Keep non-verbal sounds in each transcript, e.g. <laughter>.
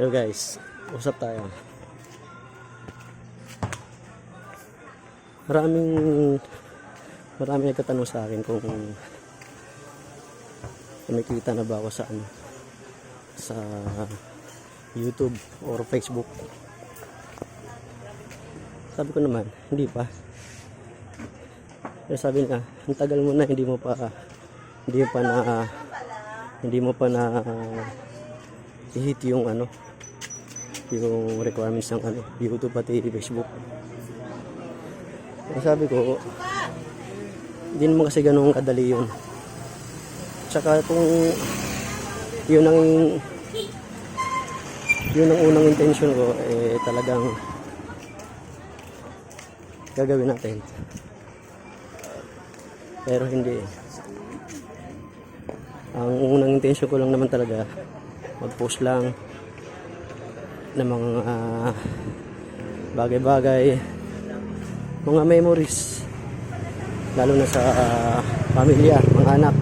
Hello guys, usap tayo. Maraming maraming nagtatanong sa akin kung kumikita na ba ako sa ano sa YouTube or Facebook. Sabi ko naman, hindi pa. Pero sabi niya, ang tagal mo na hindi mo pa hindi mo pa na hindi mo pa na i-hit yung ano yung requirements ng ano YouTube pati Facebook. Kaya sabi ko hindi naman kasi ganun kadali yun. Tsaka kung yun ang yun ang unang intention ko eh talagang gagawin natin. Pero hindi. Eh. ang unang intention ko lang naman talaga mag-post lang ng mga ah, bagay-bagay. Mga memories. Lalo na sa ah, pamilya, mga anak.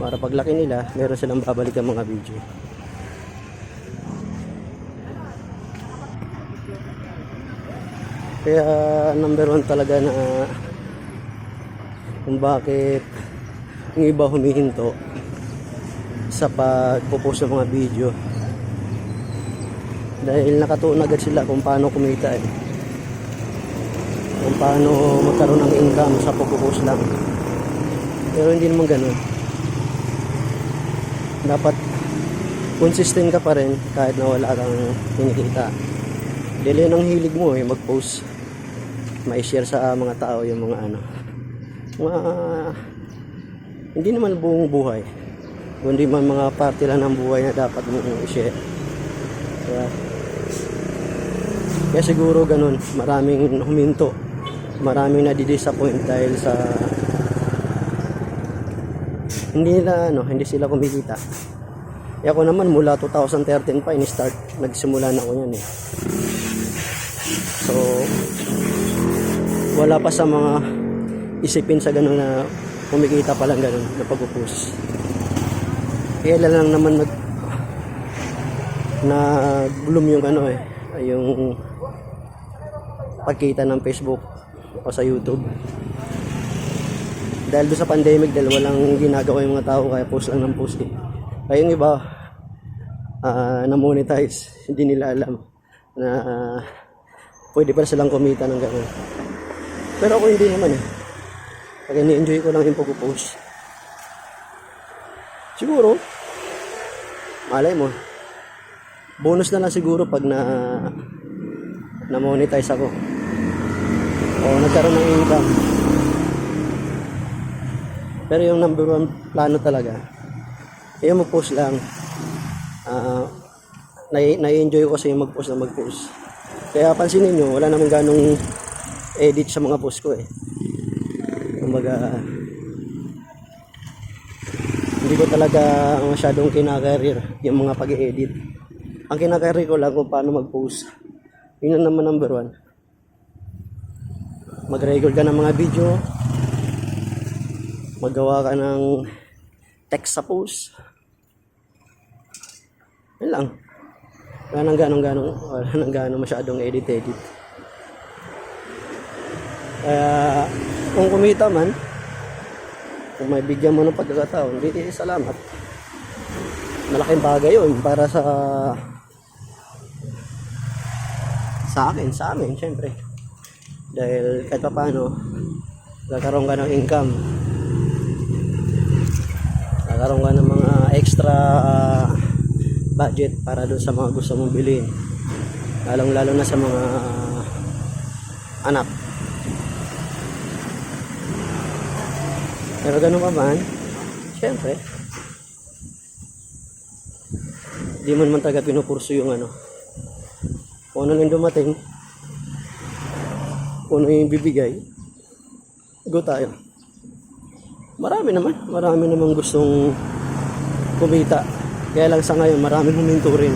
Para paglaki nila, meron silang babalik ang mga video. Kaya number one talaga na kung bakit yung iba humihinto sa pagpo-post ng mga video dahil nakatuon agad sila kung paano kumita eh. Kung paano magkaroon ng income sa pagpo-post lang. Pero hindi naman ganun. Dapat consistent ka pa rin kahit na wala kang kinikita. Dili ng hilig mo eh mag-post. Ma-share sa mga tao yung mga ano. Mga hindi naman buong buhay. Kundi man mga parte lang ng buhay na dapat mo i-share. Kaya, kaya siguro ganun, maraming huminto. Maraming nadi-disappoint dahil sa hindi na ano, hindi sila kumikita. Eh ako naman mula 2013 pa ini-start, nagsimula na ako yan eh. So wala pa sa mga isipin sa ganun na kumikita pa lang ganun na pag-post. Kailan lang naman nag na bloom yung ano eh, yung pagkita ng Facebook o sa YouTube. Dahil doon sa pandemic, dahil walang ginagawa yung mga tao, kaya post lang ng post eh. Kaya yung iba, ah, na-monetize, hindi nila alam na ah, pwede pa silang kumita ng gano'n. Pero ako hindi naman eh. Kaya ni-enjoy ko lang yung pag-post. Siguro, malay mo, bonus na lang siguro pag na na-monetize ako. O nagkaroon ng income. Pero yung number one plano talaga, yung mag-post lang. Ah, na- na-enjoy ko kasi yung mag-post na mag-post. Kaya pansinin nyo, wala namang ganong edit sa mga post ko eh. Kumbaga, hindi ko talaga masyadong kinakarir yung mga pag edit Ang kinakarir ko lang kung paano mag-post. Yun ang naman number one. Mag-record ka ng mga video. Magawa ka ng text sa post. Yun lang. Wala nang ganong ganong, wala nang ganong masyadong edit-edit. Kaya, kung kumita man, kung may bigyan mo ng pagkakataon, di salamat. Malaking bagay yun para sa sa akin, sa amin, syempre. Dahil kahit pa paano, kakaroon ka ng income. Kakaroon ka ng mga extra ah, budget para doon sa mga gusto mong bilhin. Lalong lalo na sa mga anak. Pero ganun pa man, syempre, di man man taga pinupurso yung ano. Kung ano lang dumating, kung ano yung bibigay, go tayo. Marami naman, marami namang gustong kumita. Kaya lang sa ngayon, maraming huminto rin.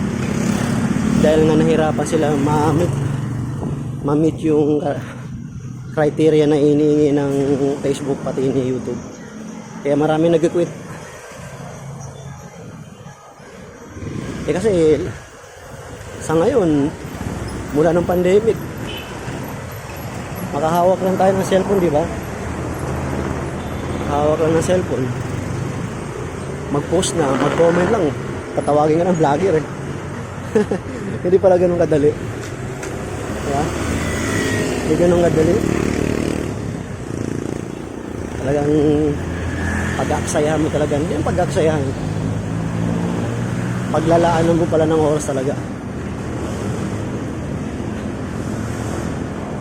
Dahil nga nahirapan sila ma-meet, ma-meet yung ka- criteria na iniingi ng Facebook pati ni YouTube. Kaya marami nag-quit. Eh kasi Sa ngayon, mula ng pandemic, makahawak lang tayo ng cellphone, di ba? Hawak lang ng cellphone. Mag-post na, mag-comment lang. Tatawagin ka ng vlogger eh. <laughs> Hindi pala ganun kadali. Diba? Hindi ganun kadali. Talagang pag-aksayahan mo talaga. Hindi ang pag-aksayahan. Paglalaanan mo pala ng oras talaga.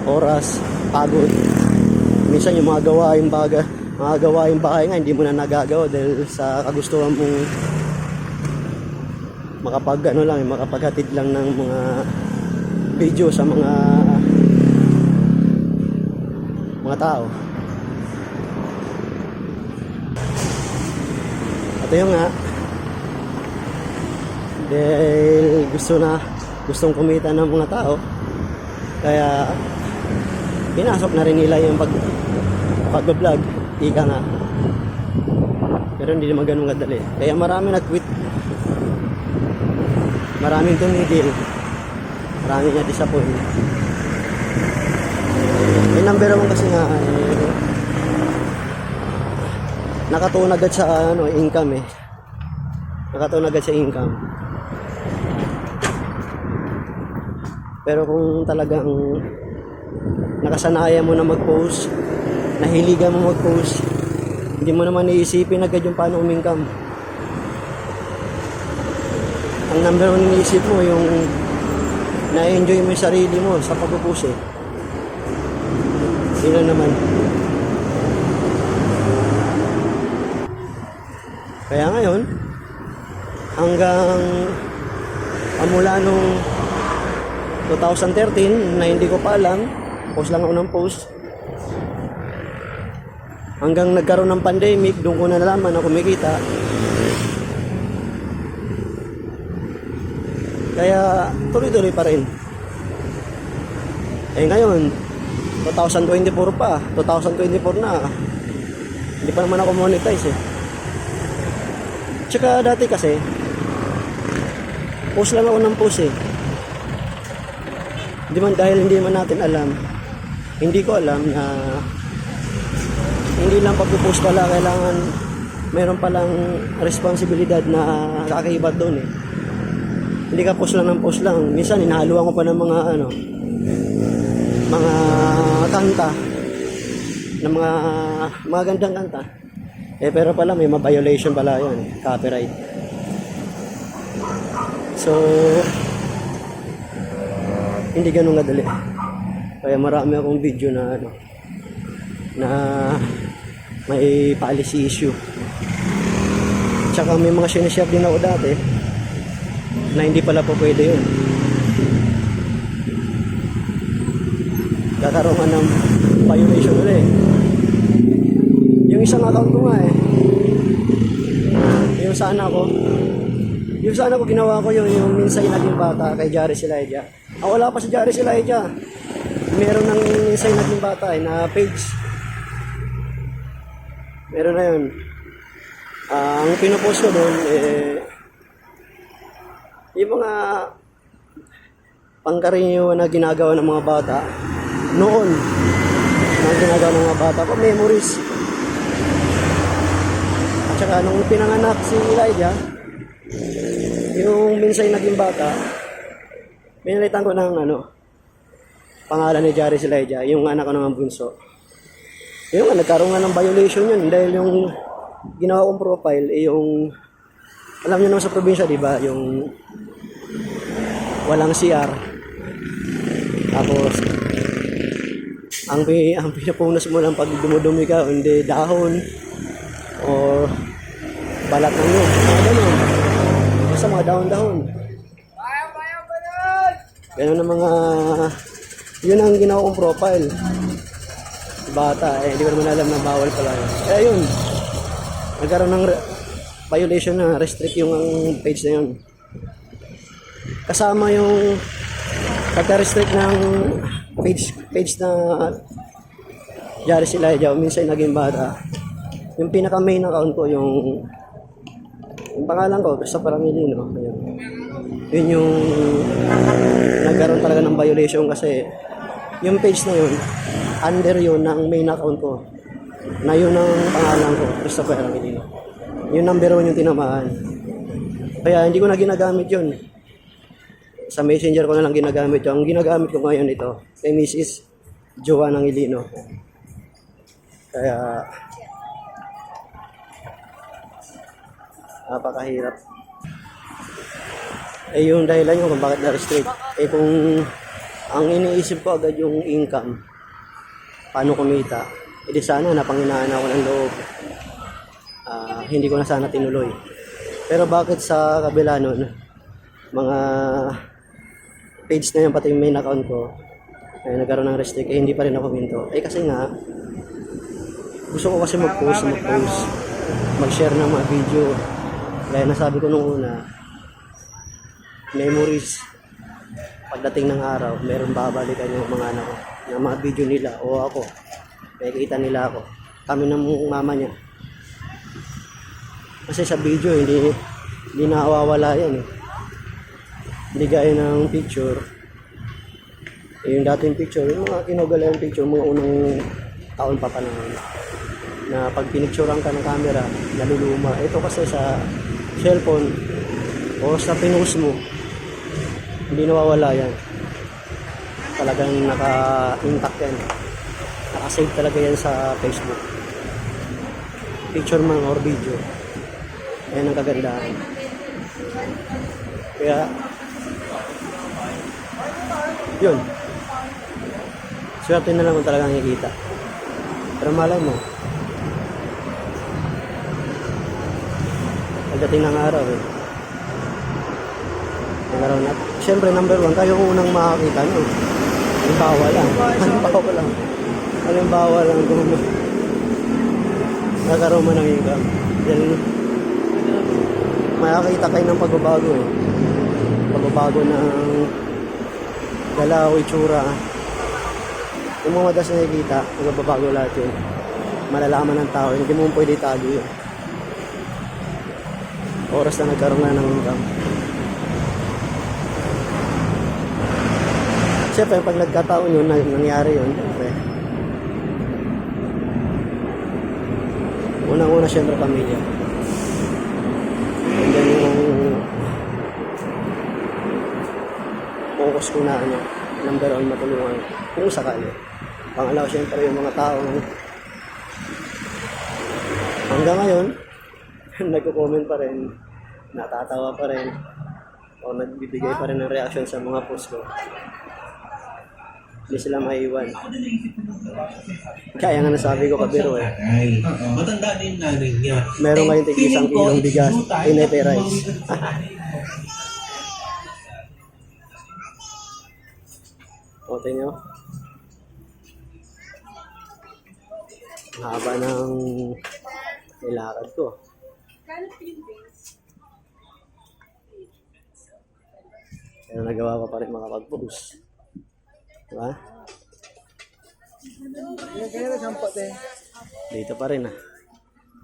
Oras, pagod. Minsan yung mga gawain baga, mga gawain bahay nga hindi mo na nagagawa dahil sa kagustuhan mong makapag ano lang, makapaghatid lang ng mga video sa mga mga tao. At yun nga, dahil gusto na, gustong kumita ng mga tao, kaya pinasok na rin nila yung pag pag-vlog, ika nga. Pero hindi naman ganun kadali. Kaya marami nag-quit. Maraming tumigil. Marami na disappoint. Yung number one kasi nga, eh, nakatuon agad sa ano, income eh. Nakatuon agad sa income. Pero kung talagang nakasanayan mo na mag-post, nahiligan mo mag-post, hindi mo naman iisipin agad yung paano umingkam. Ang number one iniisip mo yung na-enjoy mo yung sarili mo sa pagpupush eh. Yun naman. Kaya ngayon, hanggang amula nung 2013 na hindi ko pa alam, post lang ako ng post. Hanggang nagkaroon ng pandemic, doon ko na nalaman na kumikita. Kaya tuloy-tuloy pa rin. Eh ngayon, 2024 pa, 2024 na. Hindi pa naman ako monetize eh. Tsaka dati kasi, post lang ako ng post eh. Hindi man dahil hindi man natin alam, hindi ko alam na hindi lang pagpo-post pala kailangan meron palang responsibilidad na kakakibat doon eh. Hindi ka post lang ng post lang. Minsan inahaluan ko pa ng mga ano mga kanta ng mga mga gandang kanta. Eh pero pala may ma-violation pala 'yon, copyright. So hindi ganun kadali. Kaya marami akong video na ano na may policy issue. Tsaka may mga sinishare din ako dati na hindi pala po pwede yun. Kakaroon ka ng violation ulit. Yung isang account ko nga eh. Yung sa anak ko. Yung sa anak ko ginawa ko yung, yung minsay naging bata kay Jari Silaija. Ah, wala pa si Jari Silaija. Meron ng minsay naging bata eh, na page. Meron na yun. Ah, ang pinopost ko doon, eh, yung mga pangkaraniwan na ginagawa ng mga bata noon na ginagawa ng mga bata ko, memories. At saka nung pinanganak si Elijah, yung minsay naging bata, pinalitan ko ng ano, pangalan ni Jari si Elijah, yung anak ko ng bunso. Yung nga, nagkaroon nga ng violation yun dahil yung ginawa kong profile, eh, yung alam niyo naman sa probinsya, di ba, yung walang CR. Tapos, ang, ang pinapunas mo lang pag dumudumi ka, hindi dahon o balat ng nyug. Mga ganun. Basta mga dahon-dahon. Ganun ang mga, yun ang ginawa kong profile. Bata, eh, hindi ko naman alam na bawal pala yun. Kaya yun, nagkaroon ng violation na restrict yung page na yun. Kasama yung pagka-restrict ng page page na Jari sila Elijah, minsan naging bata. Yung pinaka main account ko yung yung pangalan ko, Christopher Amilino. Ayun. Yun yung nagkaroon talaga ng violation kasi yung page na yun, under yun ng main account ko. Na yun ang pangalan ko, Christopher Aquilino. Yung number one yung tinamaan. Kaya hindi ko na ginagamit yun. Sa messenger ko na lang ginagamit yun. Ang ginagamit ko ngayon ito, kay Mrs. Joanna Angilino. Kaya, napakahirap. Eh yung dahilan yun kung bakit na-restrict. Eh kung ang iniisip ko agad yung income, paano kumita, edi sana napanginaan ako ng loob. Ah, hindi ko na sana tinuloy. Pero bakit sa kabila nun, mga page na yun, pati yung main account ko, ay nagkaroon ng restrict, eh hindi pa rin ako minto. Eh kasi nga, gusto ko kasi mag-post, mag-post, mag-share ng mga video. Gaya nasabi ko nung una, memories. Pagdating ng araw, meron babalikan yung mga anak ko, ng mga video nila o ako. Nakikita nila ako. Kami ng mama niya. Kasi sa video, hindi, hindi nawawala yan eh. Hindi gaya ng picture. Eh, yung dating picture, yung mga kinugala yung picture, mga unang taon pa panahon. Na pag pinicturean ka ng camera, naluluma. Ito kasi sa cellphone o sa pinost mo, hindi nawawala yan. Talagang naka-intact yan. Naka-save talaga yan sa Facebook. Picture man or video. Ayan ang kagandahan. Kaya, yun. Swerte na lang kung talagang nakikita. Pero malay mo, pagdating ng araw eh, Nagkaroon na. Siyempre, number one, ang unang makakita nyo. Halimbawa lang. Halimbawa lang. Halimbawa lang kung nagkaroon mo ng income. Dahil makakita kayo ng pagbabago eh. Pagbabago ng galaw, itsura. Kung mga madas na nakikita, magbabago lahat yun. Malalaman ng tao, hindi mo pwede itago yun. Oras na nagkaroon na ng income. Siyempre, pag nagkataon yun, nang- nangyari yun, siyempre. Unang-una, siyempre, pamilya. And then, yung focus ko na, ano, number one, matulungan kung sakali. Pangalawa, siyempre, yung mga tao hanggang ngayon, <laughs> nagko-comment pa rin, natatawa pa rin, o nagbibigay pa rin ng reaction sa mga post ko hindi sila maiwan. Kaya nga nasabi ko kabiro eh. Ay, matanda din nanay niya. Meron kayong tig isang kilong bigas, pinepe rice. <laughs> o, tingnan nyo. Haba ng nilakad ko. Pero nagawa ko pa rin makapag-post. Diba? Dito pa rin ah.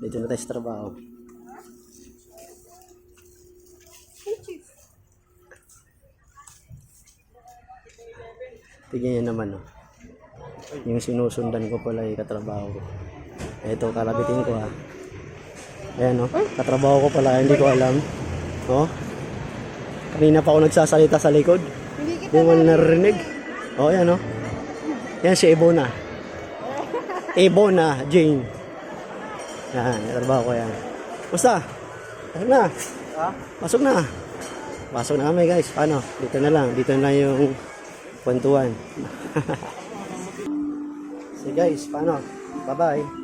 Dito na tayo sa trabaho. Tignan nyo naman oh. Yung sinusundan ko pala yung katrabaho ko. Ito, kalabitin ko ah. Ayan oh. Katrabaho ko pala, hindi ko alam. Oh. Kanina pa ako nagsasalita sa likod. Hindi mo narinig. Oh, yan oh. Yan si Ebona. Ebona Jane. Yan, trabaho ko yan. Basta, pasok na. Pasok na. Pasok na kami guys. Paano? Dito na lang. Dito na yung kwentuhan. <laughs> so guys, paano? Bye-bye.